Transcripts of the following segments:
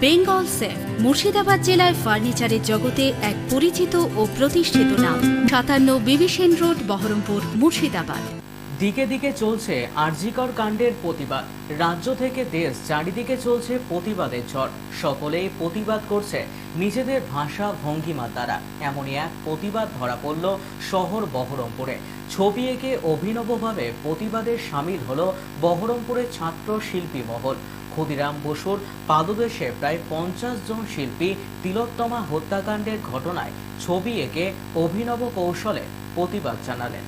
Bengal safe, Murshidabad জেলায় ফার্নিচারের জগতে এক পরিচিত ও প্রতিষ্ঠিত নাম। সাতান্ন বিবিসেন রোড, বহরমপুর, মুর্শিদাবাদ। দিকে দিকে চলছে আরজিকর কাণ্ডের প্রতিবাদ। রাজ্য থেকে দেশ চারিদিকে চলছে প্রতিবাদের ঝড়। সকলেই প্রতিবাদ করছে নিজেদের ভাষা ভঙ্গিমার দ্বারা। এমনই এক প্রতিবাদ ধরা পড়ল শহর বহরমপুরে। ছবি এঁকে অভিনবভাবে প্রতিবাদে সামিল হলো বহরমপুরের ছাত্র শিল্পী মহল। ক্ষুদিরাম বসুর পাদদেশে প্রায় পঞ্চাশ জন শিল্পী তিলোত্তমা হত্যাকাণ্ডের ঘটনায় ছবি এঁকে অভিনব কৌশলে প্রতিবাদ জানালেন।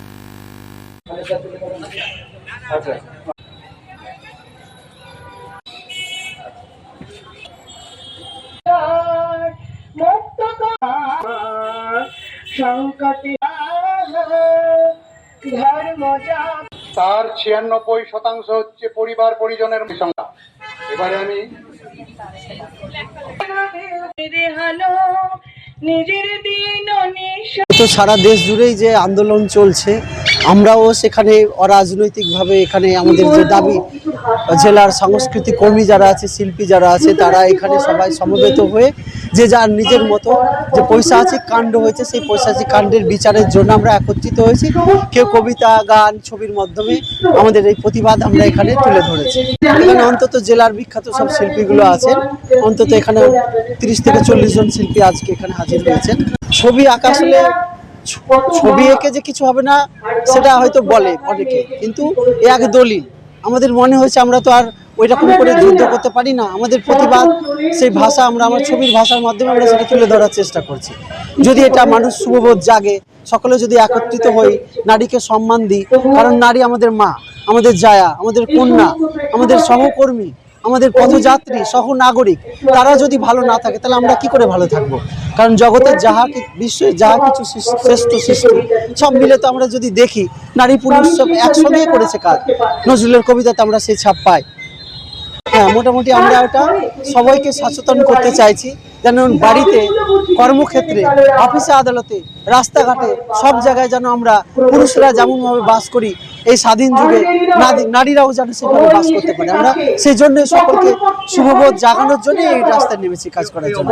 তার ছিয়ানব্বই শতাংশ হচ্ছে পরিবার পরিজনের এবারে আমি মেরে হালো নিজের দিন নিশ তো সারা দেশ জুড়েই যে আন্দোলন চলছে আমরাও সেখানে অরাজনৈতিকভাবে এখানে আমাদের যে দাবি জেলার সাংস্কৃতিক কর্মী যারা আছে শিল্পী যারা আছে তারা এখানে সবাই সমবেত হয়ে যে যার নিজের মতো যে পৈশাচিক কাণ্ড হয়েছে, সেই পৈশাচিক কাণ্ডের বিচারের জন্য আমরা একত্রিত হয়েছি। কেউ কবিতা, গান, ছবির মাধ্যমে আমাদের এই প্রতিবাদ আমরা এখানে তুলে ধরেছি। এখানে অন্তত জেলার বিখ্যাত সব শিল্পীগুলো আছেন। অন্তত এখানে তিরিশ থেকে চল্লিশ জন শিল্পী আজকে এখানে হাজির হয়েছেন। ছবি আঁকা আসলে ছবি এঁকে যে কিছু হবে না, সেটা হয়তো বলে অনেকে, কিন্তু এক দলিল। আমাদের মনে হয়েছে আমরা তো আর ওই রকম করে যুদ্ধ করতে পারি না। আমাদের প্রতিবাদ সেই ভাষা আমরা আমার ছবির ভাষার মাধ্যমে আমরা সেটা তুলে ধরার চেষ্টা করছি। যদি এটা মানুষ শুভবোধ জাগে সকলে যদি একত্রিত হই নারীকে সম্মান দিই কারণ নারী আমাদের মা আমাদের জায়া আমাদের কন্যা আমাদের সহকর্মী আমাদের পথযাত্রী সহ নাগরিক তারা যদি ভালো না থাকে তাহলে আমরা কি করে ভালো থাকব? কারণ জগতের যাহা কি- বিশ্বের যাহা কিছু শ্রেষ্ঠ সৃষ্টি সব মিলে তো আমরা যদি দেখি নারী পুরুষ সব একসঙ্গেই করেছে কাজ। নজরুলের কবিতাতে আমরা সেই ছাপ পাই। হ্যাঁ মোটামুটি আমরা ওটা সবাইকে সচেতন করতে চাইছি। যেন বাড়িতে কর্মক্ষেত্রে, অফিসে, আদালতে, রাস্তাঘাটে সব জায়গায় যেন আমরা পুরুষরা যেমনভাবে বাস করি, এই স্বাধীন যুগে নারীরাও যেন সেভাবে বাস করতে পারে। আমরা সেই জন্য সকলকে শুভবোধ জাগানোর জন্য এই রাস্তায় নেমেছি কাজ করার জন্য।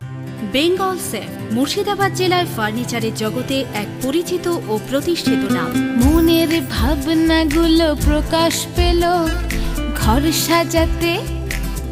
বেঙ্গল সেফ, মুর্শিদাবাদ জেলায় ফার্নিচারের জগতে এক পরিচিত ও প্রতিষ্ঠিত নাম। মনের ভাবনাগুলো প্রকাশ পেল, ঘর সাজাতে